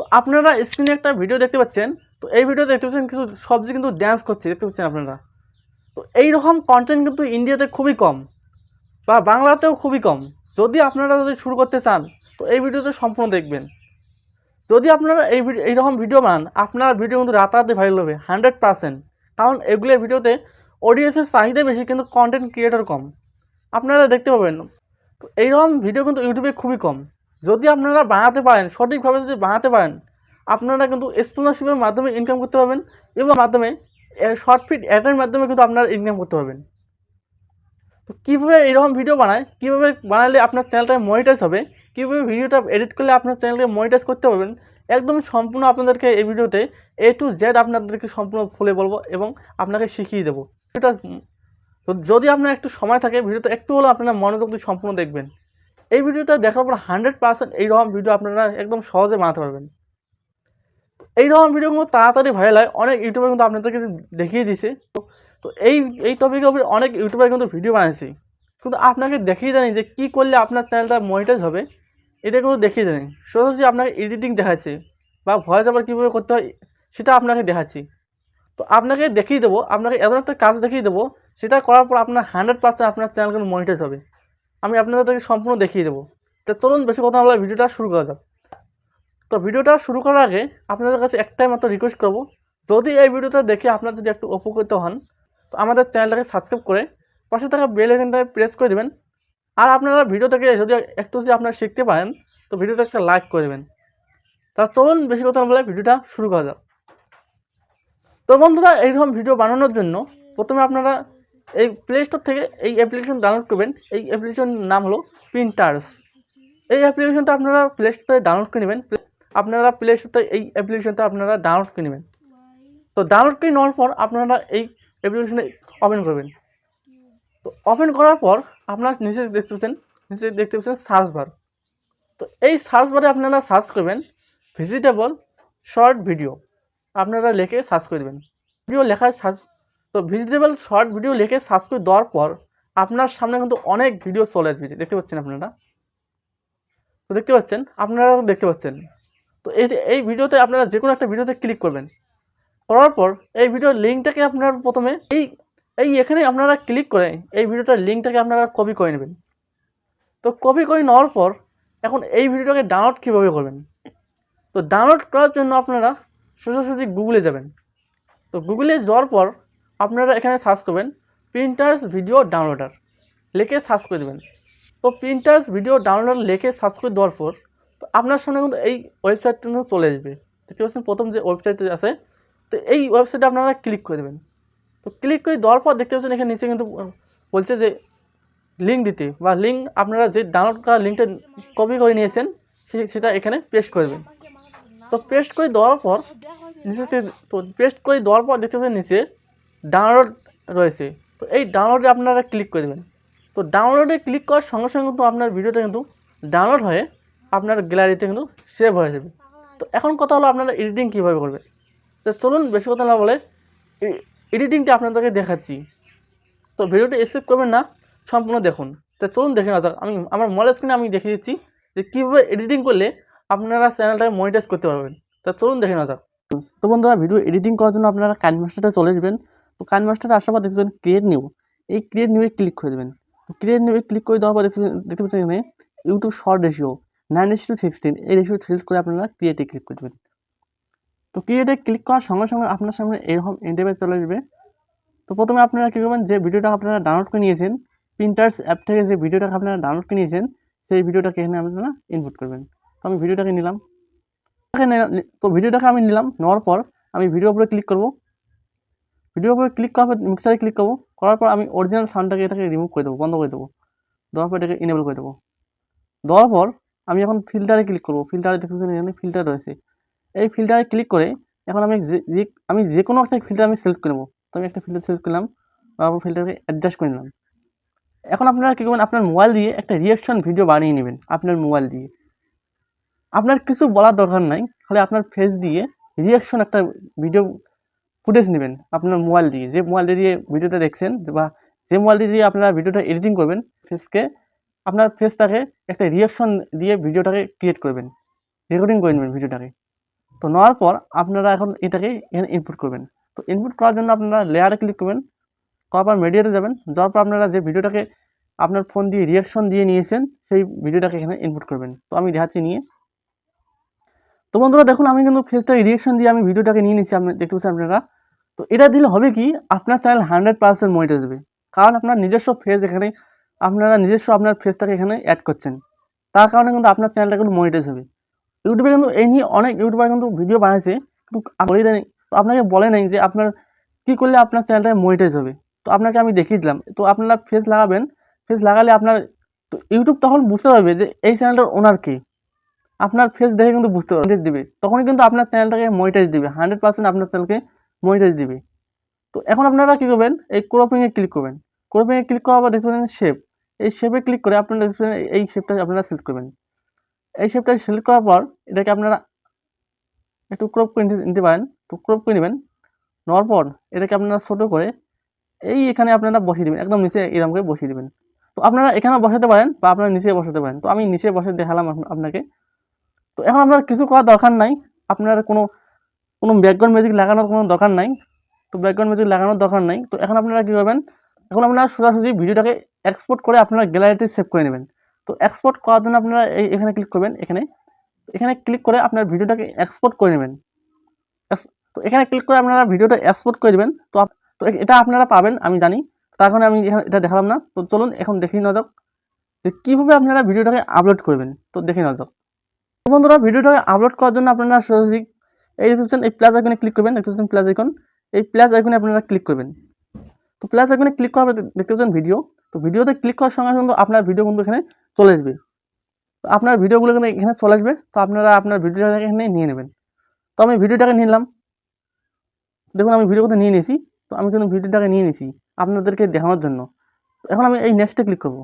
তো আপনারা স্ক্রিনে একটা ভিডিও দেখতে পাচ্ছেন, তো এই ভিডিও দেখতে পাচ্ছেন কিছু সবজি কিন্তু ড্যান্স করছে, দেখতে পাচ্ছেন আপনারা? তো এইরকম কন্টেন্ট কিন্তু ইন্ডিয়াতে খুবই কম, বা বাংলাতেও খুবই কম। যদি আপনারা যদি শুরু করতে চান, তো এই ভিডিওতে সম্পূর্ণ দেখবেন। যদি আপনারা এই ভিডিও এইরকম ভিডিও বানান, আপনার ভিডিও কিন্তু রাতারাতি ভাইরাল হবে হান্ড্রেড পার্সেন্ট কারণ এগুলো ভিডিওতে অডিয়েন্সের চাহিদা বেশি, কিন্তু কন্টেন্ট ক্রিয়েটর কম। আপনারা দেখতে পাবেন। তো এইরকম ভিডিও কিন্তু ইউটিউবে খুবই কম। যদি আপনারা বানাতে পারেন, সঠিকভাবে যদি বানাতে পারেন, আপনারা কিন্তু স্পন্সরশিপের মাধ্যমে ইনকাম করতে পারবেন এবং মাধ্যমে শর্ট ফিট অ্যাডের মাধ্যমে কিন্তু আপনারা ইনকাম করতে পারবেন। তো কীভাবে এরকম ভিডিও বানায়, কীভাবে বানালে আপনার চ্যানেলটা মনিটাইজ হবে, কীভাবে ভিডিওটা এডিট করলে আপনার চ্যানেলকে মনিটাইজ করতে পারবেন, একদম সম্পূর্ণ আপনাদেরকে এই ভিডিওতে এ টু জেড আপনাদেরকে সম্পূর্ণ খুলে বলব এবং আপনাকে শিখিয়ে দেবো। এটা, যদি আপনার একটু সময় থাকে ভিডিওটা একটু হলেও আপনারা মনোযোগ দিয়ে সম্পূর্ণ দেখবেন। এই ভিডিওটা দেখার পর হান্ড্রেড পার্সেন্ট এইরকম ভিডিও আপনারা একদম সহজে বানাতে পারবেন। এইরকম ভিডিওগুলো তাড়াতাড়ি ভাইরাল হয়, অনেক ইউটিউবার কিন্তু আপনাদেরকে দেখিয়ে দিছে তো এই এই টপিকের উপরে অনেক ইউটিউবার কিন্তু ভিডিও বানিয়েছি কিন্তু আপনাকে দেখিয়ে জানি যে কী করলে আপনার চ্যানেলটা মনিটাইজ হবে, এটা কিন্তু দেখিয়ে জানি সোজাসুজি আপনাকে এডিটিং দেখাচ্ছি বা ভয়েস আবার কীভাবে করতে হয়, সেটা আপনাকে দেখাচ্ছি। তো আপনাকে দেখিয়ে দেবো, আপনাকে এমন একটা কাজ দেখিয়ে দেবো, সেটা করার পর আপনার হান্ড্রেড পার্সেন্ট আপনার চ্যানেল কিন্তু মনিটাইজ হবে। আমি আপনাদেরকে সম্পূর্ণ দেখিয়ে দেবো। তো চলুন বেশি কথা বলে ভিডিওটা শুরু করা যাক। তো ভিডিওটা শুরু করার আগে আপনাদের কাছে একটাই মাত্র রিকোয়েস্ট করব। যদি এই ভিডিওটা দেখে আপনার যদি একটু উপকৃত হন, তো আমাদের চ্যানেলটাকে সাবস্ক্রাইব করে পাশে থাকা বেল আইকনটায় প্রেস করে দেবেন। আর আপনারা ভিডিও থেকে যদি একটু যদি আপনারা শিখতে পারেন, তো ভিডিওটা একটা লাইক করে দেবেন। তা চলুন বেশি কথা বলে ভিডিওটা শুরু করা যাক। তো বন্ধুরা, এইরকম ভিডিও বানানোর জন্য প্রথমে আপনারা এই প্লে স্টোর থেকে এই অ্যাপ্লিকেশন ডাউনলোড করবেন। এই অ্যাপ্লিকেশন নাম হলো প্রিন্টার্স এই অ্যাপ্লিকেশনটা আপনারা প্লে স্টোর ডাউনলোড করে নেবেন। আপনারা প্লে স্টোর এই অ্যাপ্লিকেশনটা আপনারা ডাউনলোড করে নেবেন। তো ডাউনলোড করে নেওয়ার পর আপনারা এই অ্যাপ্লিকেশনে ওপেন করবেন। তো ওপেন করার পর আপনারা নিচে দেখতে পাচ্ছেন, নিচে দেখতে পাচ্ছেন সার্চ বার তো এই সার্চ বারে আপনারা সার্চ করবেন ভিজিটেবল শর্ট ভিডিও আপনারা লিখে সার্চ করে দেবেন ভিডিও লেখা সার্চ তো ভিজিটেবল শর্ট ভিডিও লিখে সার্চ করে দেওয়ার পর আপনার সামনে কিন্তু অনেক ভিডিও চলে আসবে দেখতে পাচ্ছেন আপনারা? তো দেখতে পাচ্ছেন আপনারা দেখতে পাচ্ছেন। তো এই এই ভিডিওতে আপনারা যে কোনো একটা ভিডিওতে ক্লিক করবেন। করার পর এই ভিডিওর লিঙ্কটাকে আপনারা প্রথমে এই এই এখানে আপনারা ক্লিক করে এই ভিডিওটার লিঙ্কটাকে আপনারা কপি করে নেবেন। তো কপি করে নেওয়ার পর এখন এই ভিডিওটাকে ডাউনলোড কীভাবে করবেন? তো ডাউনলোড করার জন্য আপনারা সোজাসুজি গুগলে যাবেন। তো গুগলে যাওয়ার পর আপনারা এখানে সার্চ করবেন প্রিন্টার্স ভিডিও ডাউনলোডার লিখে সার্চ করে দেবেন। তো প্রিন্টার্স ভিডিও ডাউনলোড লিখে সার্চ করে দেওয়ার পর, তো আপনার সামনে কিন্তু এই ওয়েবসাইটটা কিন্তু চলে আসবে। দেখতে পাচ্ছেন প্রথম যে ওয়েবসাইটটা আছে, তো এই ওয়েবসাইটে আপনারা ক্লিক করে দেবেন। তো ক্লিক করে দেওয়ার পর দেখতে পাচ্ছেন এখানে নিচে কিন্তু বলছে যে লিঙ্ক দিতে বা লিঙ্ক আপনারা যে ডাউনলোড করা লিঙ্কটা কপি করে নিয়েছেন সেটা এখানে পেস্ট করে দেবেন। তো পেস্ট করে দেওয়ার পর, নিচে তো পেস্ট করে দেওয়ার পর দেখতে পাচ্ছেন নিচে ডাউনলোড রয়েছে। তো এই ডাউনলোডে আপনারা ক্লিক করে দেবেন। তো ডাউনলোডে ক্লিক করার সঙ্গে সঙ্গে কিন্তু আপনার ভিডিওটা কিন্তু ডাউনলোড হয়ে আপনার গ্যালারিতে কিন্তু সেভ হয়ে যাবে। তো এখন কথা হলো আপনারা এডিটিং কীভাবে করবে? তো চলুন বেশি কথা না বলে এডিটিংটা আপনাদেরকে দেখাচ্ছি। তো ভিডিওটা স্কিপ করবেন না, সম্পূর্ণ দেখুন। তো চলুন দেখে না আমি, আমার মোবাইল স্ক্রিনে আমি দেখিয়ে দিচ্ছি যে কীভাবে এডিটিং করলে আপনারা চ্যানেলটাকে মনিটাইজ করতে পারবেন। তা চলুন দেখে না যাক। তো বন্ধুরা ভিডিও এডিটিং করার জন্য আপনারা কাইন মাস্টারটা চলে যাবেন। তো কাইন মাস্টার আসার পর দেখবেন ক্রিয়েট নিউ এই ক্রিয়েট নিউয়ে ক্লিক করে দেবেন। তো ক্রিয়েট নিউয়ে ক্লিক করে দেওয়ার পর দেখতে দেখতে পাচ্ছেন এখানে YouTube short ratio nine is to sixteen এই রেশিও সিলেক্ট করে আপনারা ক্রিয়েটে ক্লিক করে দেবেন। তো ক্রিয়েটে ক্লিক করার সঙ্গে সঙ্গে আপনার সামনে এরকম ইন্টারভেস চলে আসবে। তো প্রথমে আপনারা কী করবেন, যে ভিডিওটা আপনারা ডাউনলোড করে নিয়েছেন প্রিন্টার্স অ্যাপ থেকে যে ভিডিওটাকে আপনারা ডাউনলোড করে নিয়েছেন, সেই ভিডিওটাকে এখানে আপনারা ইনপুট করবেন। তো আমি ভিডিওটাকে নিলাম। তো ভিডিওটাকে আমি নিলাম, নেওয়ার পর আমি ভিডিও উপরে ক্লিক করব। ভিডিওর উপরে ক্লিক করার পর মিক্সারে ক্লিক করব, করার পর আমি অরিজিনাল সাউন্ডটাকে এটাকে রিমুভ করে দেবো, বন্ধ করে দেবো। দেওয়ার পর এটাকে ইনেবল করে দেবো। দেওয়ার পর আমি এখন ফিল্টারে ক্লিক করব। ফিল্টারে দেখুন এখানে ফিল্টার রয়েছে। এই ফিল্টারে ক্লিক করে এখন আমি যে আমি যে কোনো একটা ফিল্টার আমি সিলেক্ট করে নেব। তো আমি একটা ফিল্টার সিলেক্ট করলাম, তারপর ফিল্টারকে অ্যাডজাস্ট করে নিলাম। এখন আপনারা কী করবেন, আপনার মোবাইল দিয়ে একটা রিয়াকশন ভিডিও বানিয়ে নেবেন, আপনার মোবাইল দিয়ে। আপনার কিছু বলার দরকার নাই, খালি আপনার ফেস দিয়ে রিয়াকশন একটা ভিডিও ফুটেজ নেবেন আপনার মোবাইল দিয়ে। যে মোবাইল দিয়ে ভিডিওটা দেখছেন বা যে মোবাইল দিয়ে আপনারা ভিডিওটা এডিটিং করবেন ফেসকে আপনার ফেসটাকে একটা রিয়াকশন দিয়ে ভিডিওটাকে ক্রিয়েট করবেন রেকর্ডিং করে নেবেন ভিডিওটাকে। তো নেওয়ার পর আপনারা এখন এটাকে এখানে ইনপুট করবেন। তো ইনপুট করার জন্য আপনারা লেয়ারে ক্লিক করবেন, করার পর মিডিয়াতে যাবেন, যাওয়ার পর আপনারা যে ভিডিওটাকে আপনার ফোন দিয়ে রিয়াকশন দিয়ে নিয়েছেন, সেই ভিডিওটাকে এখানে ইনপুট করবেন। তো আমি দেখাচ্ছি নিয়ে তো বন্ধুরা দেখুন, আমি কিন্তু ফেসটাকে রিয়াকশন দিয়ে আমি ভিডিওটাকে নিয়ে নিচ্ছি, আপনি দেখতে পাচ্ছেন আপনারা? তো এটা দিলে হবে কি, আপনার চ্যানেল হান্ড্রেড পার্সেন্ট মনিটাইজ হবে। কারণ আপনার নিজস্ব ফেস এখানে, আপনারা নিজস্ব আপনার ফেসটাকে এখানে অ্যাড করছেন। তার কারণে কিন্তু আপনার চ্যানেলটা কিন্তু মনিটাইজ হবে। ইউটিউবে কিন্তু এই নিয়ে অনেক ইউটিউবার কিন্তু ভিডিও বানাইছে, কিন্তু বলে দেয়নি তো আপনাকে বলে নাই যে আপনার কী করলে আপনার চ্যানেলটা মনিটাইজ হবে। তো আপনাকে আমি দেখিয়ে দিলাম। তো আপনারা ফেস লাগাবেন ফেস লাগালে আপনার তো ইউটিউব তখন বুঝতে পারবে যে এই চ্যানেলটার ওনার কে। আপনার ফেস দেখে কিন্তু বুঝতে পারবে দিবে। তখনই কিন্তু আপনার চ্যানেলটাকে মনিটাইজ দিবে। হান্ড্রেড পার্সেন্ট আপনার চ্যানেলকে মনিটাইজ দিবে। তো এখন আপনারা কী করবেন? এই ক্রপিংয়ে ক্লিক করবেন। ক্রপিংয়ে ক্লিক করার পর দেখতে পাবেন শেপ এই শেপে ক্লিক করে আপনারা দেখতে পাবেন এই শেপটা আপনারা সিলেক্ট করবেন। এই শেপটা সিলেক্ট করার পর এটাকে আপনারা একটু ক্রপ করে নিতে- পারেন। তো ক্রপ করে নেবেন। নেওয়ার পর এটাকে আপনারা ছোটো করে এই এখানে আপনারা বসিয়ে দেবেন। একদম নিচে এরকম করে বসিয়ে দেবেন। তো আপনারা এখানে বসাতে পারেন বা আপনারা নিচে বসাতে পারেন। তো আমি নিচে বসে দেখালাম আপনাকে। তো এখন আপনার কিছু করার দরকার নাই। আপনার কোনো কোনো ব্যাকগ্রাউন্ড মিউজিক লাগানোর কোনো দরকার নাই। তো ব্যাকগ্রাউন্ড মিউজিক লাগানোর দরকার নাই। তো এখন আপনারা কী করবেন, এখন আপনারা সোজাসুজি ভিডিওটাকে এক্সপোর্ট করে আপনারা গ্যালারিতে সেভ করে নেবেন। তো এক্সপোর্ট করার জন্য আপনারা এই, এখানে ক্লিক করবেন, এখানে। এখানে ক্লিক করে আপনার ভিডিওটাকে এক্সপোর্ট করে নেবেন। তো এখানে ক্লিক করে আপনারা ভিডিওটা এক্সপোর্ট করে দেবেন। তো তো এটা আপনারা পাবেন, আমি জানি। তার কারণে আমি এখানে এটা দেখালাম না। তো চলুন এখন দেখে নেওয়া যাক যে কীভাবে আপনারা ভিডিওটাকে আপলোড করবেন। তো দেখে নেওয়া যাক। বন্ধুরা ভিডিওটাকে আপলোড করার জন্য আপনারা সরাসরি এই দেখতে এই প্লাস আইকনে ক্লিক করবেন দেখতে প্লাস আইকন এই প্লাস আইকনে আপনারা ক্লিক করবেন। তো প্লাস আইকনে ক্লিক করার দেখতে পাচ্ছেন ভিডিও তো ভিডিওতে ক্লিক করার সঙ্গে সঙ্গে আপনার ভিডিও কিন্তু এখানে চলে আসবে। তো আপনার ভিডিওগুলো কিন্তু এখানে চলে আসবে, তো আপনারা আপনার ভিডিওটাকে এখানে নিয়ে নেবেন। তো আমি ভিডিওটাকে নিলাম। দেখুন, আমি ভিডিও কিন্তু নিয়ে নিয়েছি, তো আমি কিন্তু ভিডিওটাকে নিয়ে নিয়েছি আপনাদেরকে দেখানোর জন্য। এখন আমি এই নেক্সটে ক্লিক করব।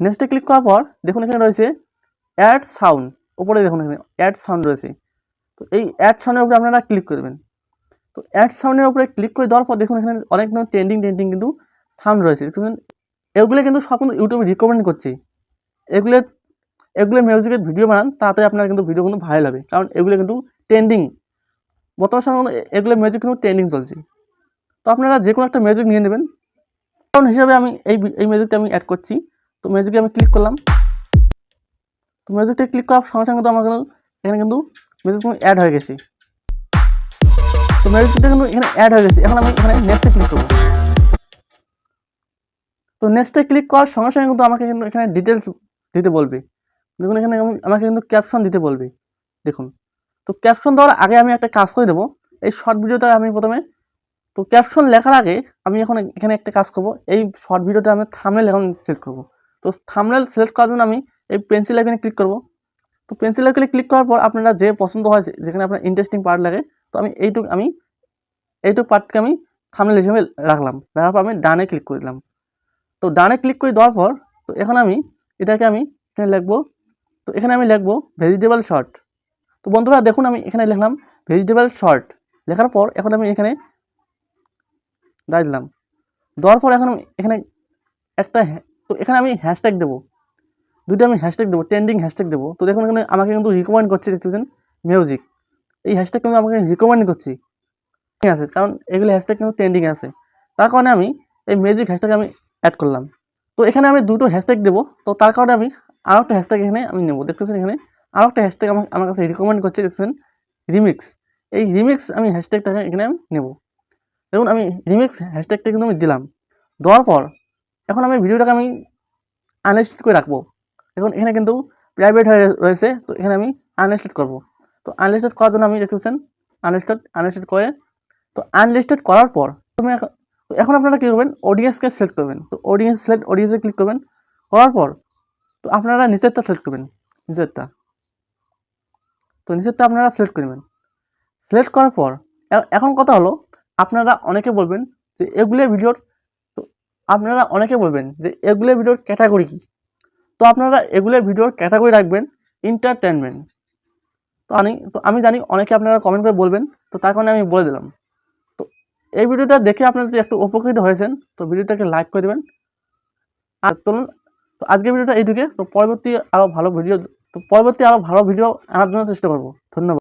নেক্সটে ক্লিক করার পর দেখুন এখানে রয়েছে অ্যাড সাউন্ড ওপরে দেখুন এখানে অ্যাড সাউন্ড রয়েছে। তো এই অ্যাড সাউন্ডের উপরে আপনারা ক্লিক করবেন তো অ্যাড সাউন্ডের উপরে ক্লিক করে দেওয়ার পর দেখুন এখানে অনেক ধরনের ট্রেন্ডিং ট্রেন্ডিং কিন্তু সাউন্ড রয়েছে। দেখুন এগুলো কিন্তু সব কিন্তু ইউটিউবে রিকমেন্ড করছে। এগুলো এগুলো মিউজিকের ভিডিও বানান, তাড়াতাড়ি আপনার কিন্তু ভিডিও কিন্তু ভাইরাল হবে। কারণ এগুলো কিন্তু ট্রেন্ডিং বর্তমান সময় এগুলো মিউজিক কিন্তু ট্রেন্ডিং চলছে। তো আপনারা যে কোনো একটা মিউজিক নিয়ে নেবেন। কারণ হিসাবে আমি এই এই মিউজিকটা আমি অ্যাড করছি। তো মিউজিকে আমি ক্লিক করলাম। তো মিউজিকটা ক্লিক করার সঙ্গে সঙ্গে কিন্তু আমার এখানে কিন্তু মিউজিক অ্যাড হয়ে গেছে। তো মিউজিকটা কিন্তু এখানে অ্যাড হয়ে গেছে, এখন আমি এখানে নেক্সটে ক্লিক করব। তো নেক্সটে ক্লিক করার সঙ্গে সঙ্গে কিন্তু আমাকে কিন্তু এখানে ডিটেলস দিতে বলবে। দেখুন, এখানে আমাকে কিন্তু ক্যাপশন দিতে বলবে। দেখুন, তো ক্যাপশন দেওয়ার আগে আমি একটা কাজ করে দেবো এই শর্ট ভিডিওটা আমি প্রথমে, তো ক্যাপশন লেখার আগে আমি এখন এখানে একটা কাজ করব। এই শর্ট ভিডিওটা আমি থামনেল এখন সিলেক্ট করব। তো থামনেল সিলেক্ট করার জন্য আমি এই পেন্সিল আইকনে ক্লিক করব। তো পেন্সিল আইকনে ক্লিক করার পর আপনারা যে পছন্দ হয় যেখানে আপনার ইন্টারেস্টিং পার্ট লাগে, তো আমি এইটুক আমি এইটুক পার্টকে আমি থামনেল হিসেবে রাখলাম। রাখার পর আমি ডানে ক্লিক করে দিলাম। তো ডানে ক্লিক করে দেওয়ার পর, তো এখন আমি এটাকে আমি এখানে লিখব, তো এখানে আমি লিখব ভেজিটেবল শর্ট তো বন্ধুরা দেখুন আমি এখানে লিখলাম ভেজিটেবল শর্ট লেখার পর এখন আমি এখানে দাঁড়িয়ে দিলাম। দেওয়ার পর এখন আমি এখানে একটা তো এখানে আমি হ্যাশট্যাগ দেবো। দুটো আমি হ্যাশট্যাগ দেবো ট্রেন্ডিং হ্যাশট্যাগ দেবো। তো দেখুন এখানে আমাকে কিন্তু রিকমেন্ড করছে, দেখতে পাচ্ছেন? মিউজিক এই হ্যাশট্যাগ কিন্তু আমাকে রিকমেন্ড করছি। ঠিক আছে, কারণ এগুলো হ্যাশট্যাগ কিন্তু ট্রেন্ডিং আছে। তার কারণে আমি এই মিউজিক হ্যাশট্যাগ আমি অ্যাড করলাম। তো এখানে আমি দুটো হ্যাশট্যাগ দেবো, তো তার কারণে আমি আরও একটা হ্যাশট্যাগ এখানে আমি নেব। দেখতে পাচ্ছেন এখানে আরও একটা হ্যাশট্যাগ আমার আমার কাছে রিকমেন্ড করছে দেখছেন রিমিক্স এই রিমিক্স আমি হ্যাশট্যাগটাকে এখানে আমি নেব। দেখুন, আমি রিমিক্স হ্যাশট্যাগটা কিন্তু আমি দিলাম। দেওয়ার পর, এখন আমি ভিডিওটাকে আমি আনলিস্টেড করে রাখব। এখন এখানে কিন্তু প্রাইভেট হয়ে রয়েছে, তো এখানে আমি আনলিস্টেড করব। তো আনলিস্টেড করার জন্য আমি দেখতে পাচ্ছেন আনলিস্টেড আনলিস্টেড করে, তো আনলিস্টেড করার পর তুমি এখন আপনারা কী করবেন অডিয়েন্সকে সিলেক্ট করবেন। তো অডিয়েন্স সিলেক্ট অডিয়েন্সে ক্লিক করবেন, করার পর তো আপনারা নিচেরটা সিলেক্ট করবেন, নিচেরটা। তো নিচেরটা আপনারা সিলেক্ট করবেন সিলেক্ট করার পর এখন কথা হলো, আপনারা অনেকে বলবেন যে এগুলো ভিডিওর তো আপনারা অনেকে বলবেন যে এগুলো ভিডিওর ক্যাটাগরি কী? তো আপনারা এগুলো ভিডিওর ক্যাটাগরি রাখবেন এন্টারটেনমেন্ট তো আমি তো আমি জানি অনেকে আপনারা কমেন্ট করে বলবেন, তো তার কারণে আমি বলে দিলাম। তো এই ভিডিওটা দেখে আপনারা যদি একটু উপকৃত হয়েছেন, তো ভিডিওটাকে লাইক করে দেবেন। আর চলুন, তো আজকের ভিডিওটা এইটুকে, তো পরবর্তী আরও ভালো ভিডিও, তো পরবর্তী আরও ভালো ভিডিও আনার জন্য চেষ্টা করব। ধন্যবাদ।